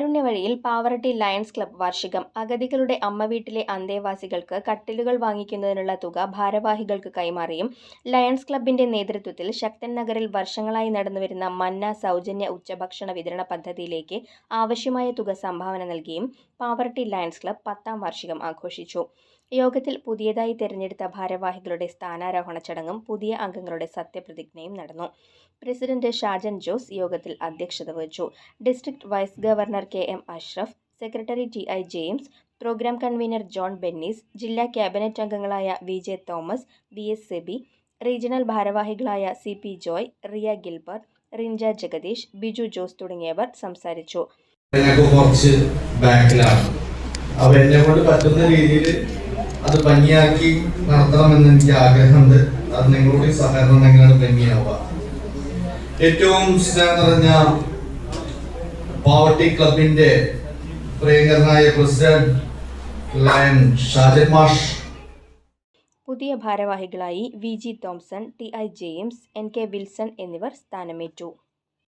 don't വഴിയിൽ Pavaratti lions club വാർഷികം അഗതികളുടെ അമ്മ വീട്ടിലെ അന്തേവാസികൾക്ക് കട്ടിലുകൾ വാങ്ങിക്കുന്നതിനുള്ള തുക ഭാരവാഹികൾക്ക് കൈമാറിയും ലയൺസ് ക്ലബിന്റെ നേതൃത്വത്തിൽ ശക്തൻ നഗറിൽ വർഷങ്ങളായി നടന്നുവരുന്ന മന്ന സൗജന്യ ഉച്ചഭക്ഷണ വിതരണ പദ്ധതിയിലേക്ക് ആവശ്യമായ തുക സംഭാവന നൽകിയും പാവറട്ടി ലയൺസ് ക്ലബ് പത്താം വാർഷികം ആഘോഷിച്ചു. യോഗത്തിൽ പുതിയതായി തെരഞ്ഞെടുത്ത ഭാരവാഹികളുടെ സ്ഥാനാരോഹണ ചടങ്ങും പുതിയ അംഗങ്ങളുടെ സത്യപ്രതിജ്ഞയും നടന്നു. പ്രസിഡന്റ് ഷാജൻ ജോസ് യോഗത്തിൽ അധ്യക്ഷത വഹിച്ചു. District vice governor K M Ashraf secretary T I James program convener John Bennis ജില്ലാ ക്യാബിനറ്റ് അംഗങ്ങളായ V J Thomas V S Sebi regional ഭാരവാഹികളായ സി പി ജോയ് റിയ ഗിൽബർട്ട് റിഞ്ച ജഗദീഷ് ബിജു ജോസ് തുടങ്ങിയവർ സംസാരിച്ചു. കുറച്ച് ബാക്കിലാണ്. അപ്പൊ എന്നെ കൊണ്ട് പറ്റുന്ന രീതിയിൽ അത് ഭംഗിയാക്കി നടത്തണമെന്ന് എനിക്ക് ആഗ്രഹമുണ്ട്. അത് നിങ്ങളുടെ സഹകരണം ഉണ്ടെങ്കിലാണ് ഭംഗിയാവുക. ഏറ്റവും സ്നേഹം നിറഞ്ഞ പാവർട്ടി ക്ലബിന്റെ പ്രിയങ്കരനായ പ്രസിഡന്റ് ലയൻ ഷാജൻ മാഷ്. പുതിയ ഭാരവാഹികളായി V G Thomson T I James N K Wilson എന്നിവർ സ്ഥാനമേറ്റു.